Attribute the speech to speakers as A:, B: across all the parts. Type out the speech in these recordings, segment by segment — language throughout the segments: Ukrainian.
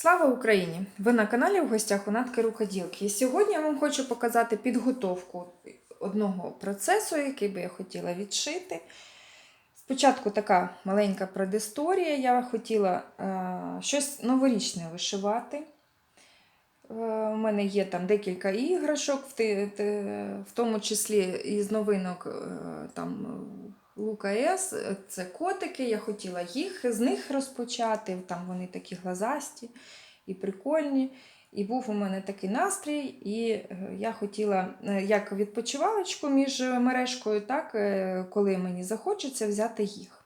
A: Слава Україні! Ви на каналі в гостях у Натки Рукоділки. І сьогодні я вам хочу показати підготовку одного процесу, який би я хотіла відшити. Спочатку така маленька предісторія. Я хотіла е, щось новорічне вишивати. Е, У мене є там декілька іграшок, в, тому числі із новинок е, там, Лука С. Це котики. Я хотіла їх з них розпочати. Там вони такі глазасті і прикольні. І був у мене такий настрій, і е, я хотіла е, як відпочивалочку між мережкою, так, е, коли мені захочеться взяти їх.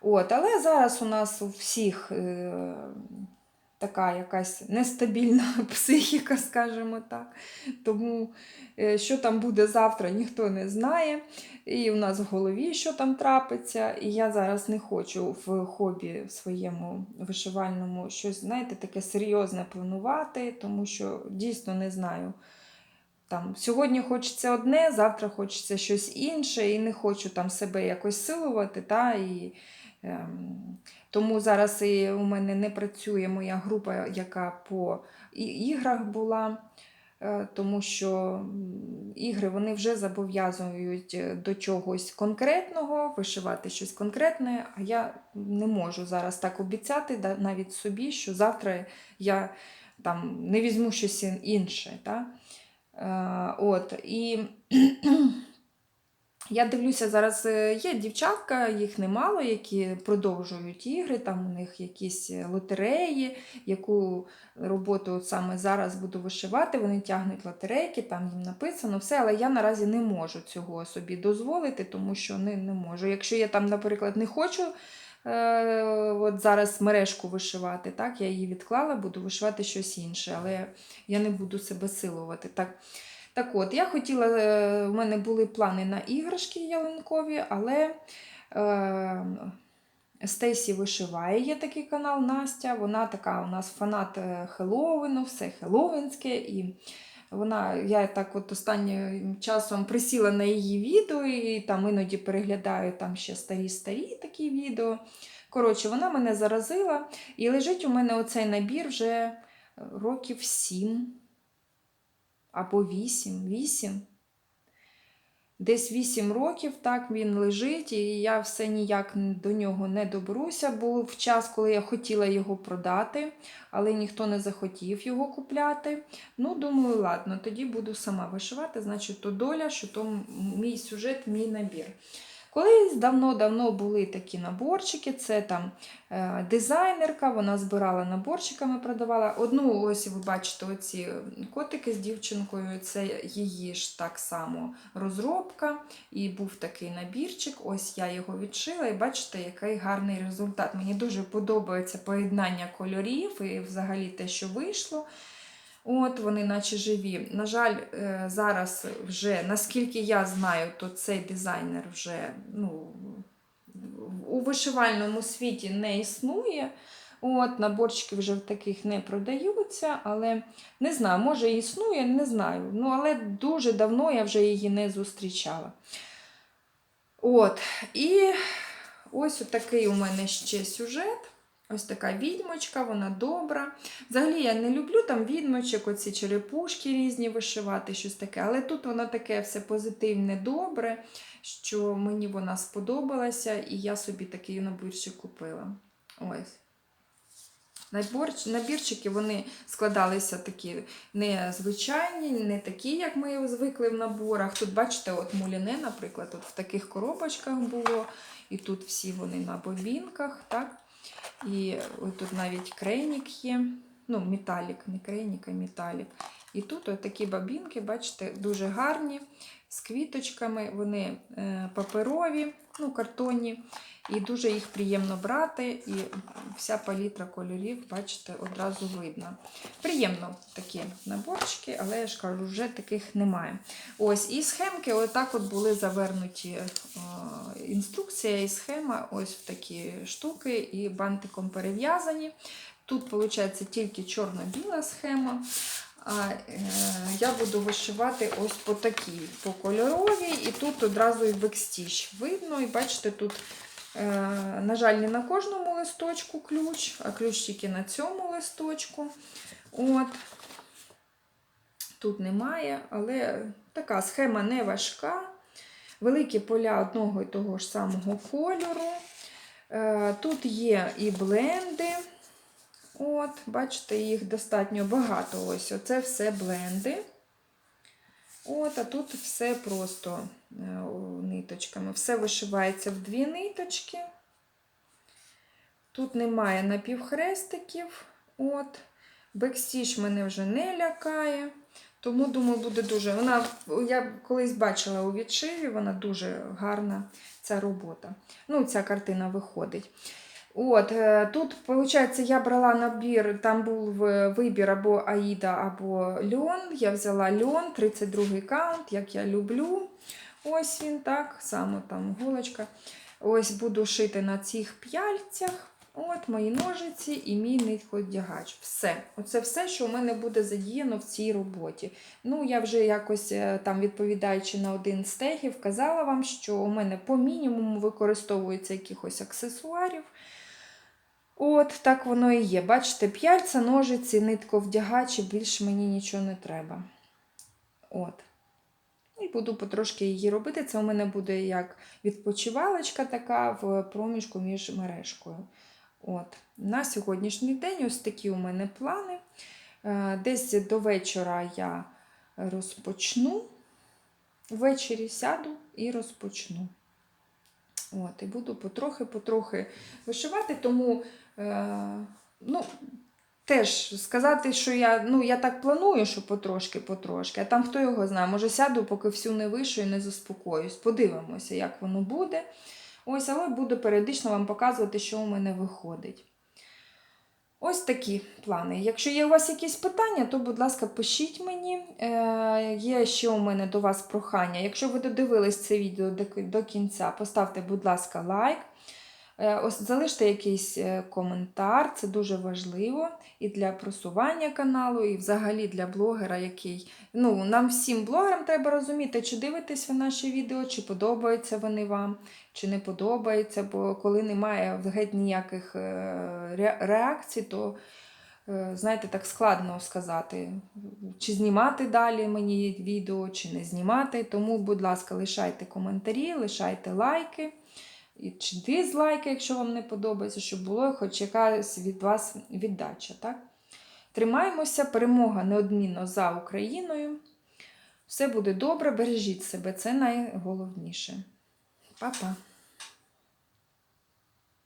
A: От, але зараз у нас у всіх така якась нестабільна психіка, скажімо так. Тому е, що там буде завтра, ніхто не знає. І у нас в голові що там трапиться. І я зараз не хочу в хобі в своєму вишивальному щось, знаєте, таке серйозне планувати, тому що дійсно не знаю. Там, сьогодні хочеться одне, завтра хочеться щось інше, і не хочу там себе якось силувати. Та, і, тому зараз і у мене не працює моя група, яка по іграх була. Е, Тому що ігри вони вже зобов'язують е, до чогось конкретного, вишивати щось конкретне, а я не можу зараз так обіцяти навіть собі, що завтра я там не візьму щось інше. Та? Е, От, і я дивлюся, зараз е, є дівчатка, їх немало, які продовжують ігри, там у них якісь е, лотереї, яку роботу от саме зараз буду вишивати, вони тягнуть лотерейки, там їм написано все, але я наразі не можу цього собі дозволити, тому що не, не можу. Якщо я там, наприклад, не хочу е, от зараз мережку вишивати, так, я її відклала, буду вишивати щось інше, але я не буду себе силувати. Так, так от, я хотіла, е, в мене були плани на іграшки ялинкові, але е, Стейсі вишиває, є такий канал Настя. Вона така у нас фанат е, Хеллоуіну, все хеллоуінське. І вона, я так от останнім часом присіла на її відео, і там іноді переглядаю там ще старі-старі такі відео. Коротше, вона мене заразила, і лежить у мене оцей набір вже е, років сім або вісім. Вісім. Десь 8 років так він лежить, і я все ніяк до нього не доберуся. Був час, коли я хотіла його продати, але ніхто не захотів його купляти. Ну, думаю, ладно, тоді буду сама вишивати, значить, то доля, що то мій сюжет, мій набір. Колись давно-давно були такі наборчики, це там е, дизайнерка, вона збирала наборчиками, продавала. Одну, ось ви бачите, оці котики з дівчинкою, це її ж так само розробка. І був такий набірчик. Ось я його відшила, і бачите, який гарний результат. Мені дуже подобається поєднання кольорів і взагалі те, що вийшло. От вони наче живі. На жаль, е, зараз вже, наскільки я знаю, то цей дизайнер вже ну, у вишивальному світі не існує. От, наборчики вже в таких не продаються, але не знаю, може існує, не знаю. Ну, але дуже давно я вже її не зустрічала. От, і ось такий у мене ще сюжет. Ось така відьмочка, вона добра. Взагалі я не люблю там відьмочок, оці черепушки різні вишивати, щось таке. Але тут воно таке все позитивне, добре, що мені вона сподобалася, і я собі такий набірчик купила. Ось. Набірчики вони складалися такі незвичайні, не такі, як ми звикли в наборах. Тут, бачите, от муліне, наприклад, от в таких коробочках було, і тут всі вони на бобінках. так? І тут навіть крейнік є. Ну, металік, не крейнік, а металік. І тут такі бабінки, бачите, дуже гарні, з квіточками, вони е, паперові, ну, картонні, і дуже їх приємно брати. І вся палітра кольорів, бачите, одразу видно. Приємно такі наборчики, але я ж кажу, вже таких немає. Ось, і схемки, отак от були завернуті е, інструкція і схема, ось в такі штуки, і бантиком перев'язані. Тут, виходить, тільки чорно-біла схема. Е, я буду вишивати ось по такій, по кольоровій, і тут одразу і бекстіч видно. І бачите, тут Е, на жаль, не на кожному листочку ключ, а ключ тільки на цьому листочку. От. Тут немає, але така схема не важка. Великі поля одного і того ж самого кольору. Е, Тут є і бленди. От, бачите, їх достатньо багато. Ось оце все бленди. От, а тут все просто е, ниточками. Все вишивається в дві ниточки. Тут немає напівхрестиків. От. Бекстіж мене вже не лякає. Тому, думаю, буде дуже. Вона, я колись бачила у відшиві, вона дуже гарна ця робота. Ну, ця картина виходить. От, е, тут, виходить, я брала набір, там був вибір або Аїда, або льон. Я взяла льон, 32-й каунт, як я люблю. Ось він так, само там голочка. Ось буду шити на цих п'яльцях. От мої ножиці і мій нитковдягач. Все. Оце все, що у мене буде задіяно в цій роботі. Ну, я вже якось е, там, відповідаючи на один з тегів, казала вам, що у мене по мінімуму використовується якихось аксесуарів. От, так воно і є. Бачите, п'яльця, ножиці, нитковдягач, і більше мені нічого не треба. От. І буду потрошки її робити. Це у мене буде як відпочивалочка така в проміжку між мережкою. От. На сьогоднішній день ось такі у мене плани. Е, Десь до вечора я розпочну. Ввечері сяду і розпочну. От, і буду потрохи-потрохи вишивати, тому е, ну, теж сказати, що я ну, я так планую, що потрошки-потрошки, а там хто його знає, може сяду, поки всю не вишу і не заспокоюсь. Подивимося, як воно буде. Ось, але буду періодично вам показувати, що у мене виходить. Ось такі плани. Якщо є у вас якісь питання, то, будь ласка, пишіть мені. Е, Є ще у мене до вас прохання. Якщо ви додивились це відео до, кінця, поставте, будь ласка, лайк. Е, Залиште якийсь е, коментар, це дуже важливо і для просування каналу, і взагалі для блогера, який. Ну, Нам всім блогерам треба розуміти, чи дивитесь ви наші відео, чи подобаються вони вам, чи не подобаються, бо коли немає геть ніяких е, реакцій, то, знаєте, так складно сказати, чи знімати далі мені відео, чи не знімати. Тому, будь ласка, лишайте коментарі, лишайте лайки. І чи дизлайки, якщо вам не подобається, щоб було хоч якась від вас віддача. Так? Тримаємося, перемога неодмінно за Україною. Все буде добре, бережіть себе, це найголовніше. Па-па!